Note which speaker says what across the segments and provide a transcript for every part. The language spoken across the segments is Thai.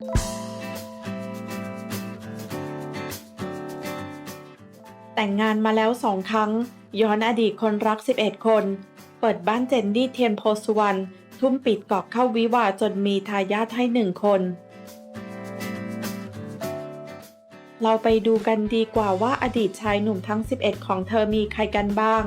Speaker 1: แต่งงานมาแล้วสองครั้ง ย้อนอดีตคนรัก 11 คน เปิดบ้านเจนนี่เทียนโพสุวรรณทุ่มปิดกอกเข้าวิวาจนมีทายาทให้หนึ่งคน เราไปดูกันดีกว่าว่าอดีตชายหนุ่มทั้ง 11 ของเธอมีใครกันบ้าง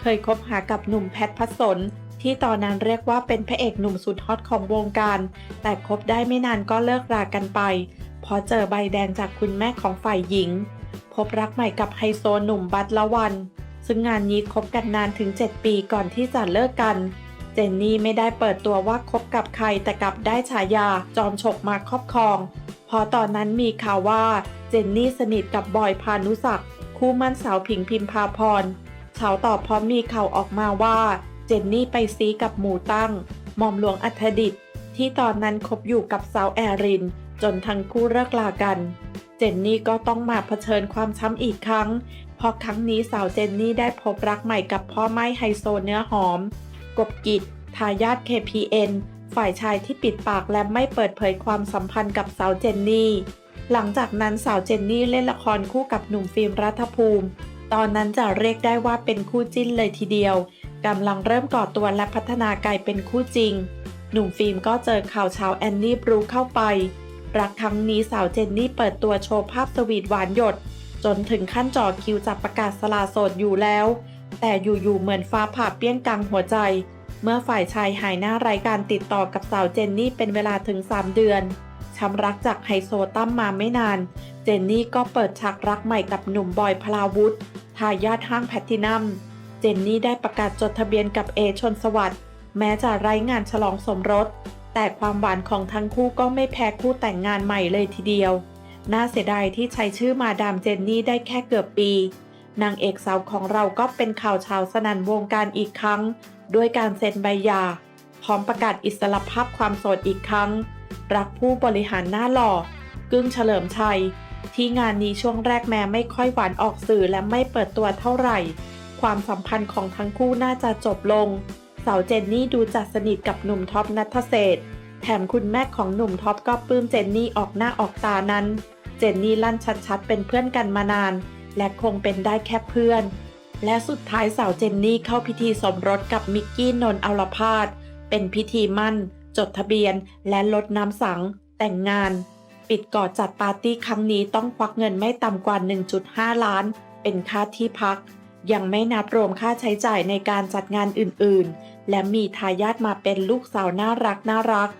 Speaker 1: เคยคบหากับหนุ่มแพทพัสน ที่ตอนนั้นเรียกว่าเป็นพระเอกหนุ่มสุดฮอตของวงการ แต่คบได้ไม่นานก็เลิกรากันไปเพราะเจอใบแดงจากคุณแม่ของฝ่ายหญิง พบรักใหม่กับไฮโซหนุ่มบัตละวัน ซึ่งงานนี้คบกันนานถึง 7 ปีก่อนที่จะเลิกกัน เจนนี่ไม่ได้เปิดตัวว่าคบกับใครแต่กลับได้ฉายาจอมฉกมาครอบครองพราะตอนนั้นมีข่าวว่าเจนนี่สนิทกับบอยพานุศักดิ์คู่มั่นสาวผิงพิมพาพรเช้าตอบพร้อมมีข่าวออกมาว่า เจนนี่ไปซีกับหมูตั้ง หม่อมหลวงอัธดิต ที่ตอนนั้นคบอยู่กับสาวแอริน จนทั้งคู่เลิกลากัน เจนนี่ก็ต้องมาเผชิญความช้ำอีกครั้ง เพราะครั้งนี้สาวเจนนี่ได้พบรักใหม่กับพ่อไม้ไฮโซเนื้อหอม กบกิจทายาท KPN ฝ่ายชายที่ปิดปากและไม่เปิดเผยความสัมพันธ์กับสาวเจนนี่ หลังจากนั้นสาวเจนนี่เล่นละครคู่กับหนุ่มฟิล์มรัฐภูมิ ตอนนั้นจะเรียกได้ว่าเป็นคู่จิ้นเลยทีเดียว กำลังเริ่มก่อตัวและพัฒนากลายเป็นคู่จริง หนุ่มฟิล์มก็เจอข่าวชาวแอนนี่บรูเข้าไป รักครั้งนี้สาวเจนนี่เปิดตัวโชว์ภาพสวีทหวานหยด จนถึงขั้นจ่อคิวจับประกาศสละโสดอยู่แล้ว แต่อยู่ๆเหมือนฟ้าผ่าเปี้ยงกลางหัวใจ เมื่อฝ่ายชายหายหน้าไร้การติดต่อกับสาวเจนนี่เป็นเวลาถึง 3 เดือนช้ำรักจากไฮโซตั้มมาไม่นาน เจนนี่ก็เปิดฉากรักใหม่กับหนุ่มบอยพลาวุธทายาทห้างแพลตตินัม นนี่ได้ประกาศจดทะเบียนกับเอชนสวัสดิ์แม้จะไร้งานฉลองสมรส แต่ความหวานของทั้งคู่ก็ไม่แพ้คู่แต่งงานใหม่เลยทีเดียว น่าเสียดายที่ใช้ชื่อมาดามเจนนี่ได้แค่เกือบปี นางเอกสาวของเราก็เป็นข่าวชาวสนันวงการอีกครั้ง ด้วยการเซ็นใบหย่าพร้อมประกาศอิสรภาพความโสดอีกครั้ง รักผู้บริหารหน้าหล่อกึ้งเฉลิมชัย ที่งานนี้ช่วงแรกแม้ไม่ค่อยหวานออกสื่อและไม่เปิดตัวเท่าไหร่ ความสัมพันธ์ของทั้งคู่น่าจะจบลง สาวเจนนี่ดูจัดสนิทกับหนุ่มท็อปนัทเศษแถมคุณแม่ของหนุ่มท็อปก็ปลื้มเจนนี่ออกหน้าออกตานั้น เจนนี่ลั่นชัดๆ เป็นเพื่อนกันมานาน และคงเป็นได้แค่เพื่อน และสุดท้ายสาวเจนนี่เข้าพิธีสมรสกับมิกกี้นนท์อัลพาดเป็นพิธีมั่น จดทะเบียน และลดน้ำสัง แต่งงาน ปิดก่อจัดปาร์ตี้ครั้งนี้ต้องควักเงินไม่ต่ำกว่า 1.5 ล้าน เป็นค่าที่พัก ยังไม่นับรวมค่าใช้จ่ายในการจัดงานอื่นๆ และมีทายาทมาเป็นลูกสาวน่ารักน่ารัก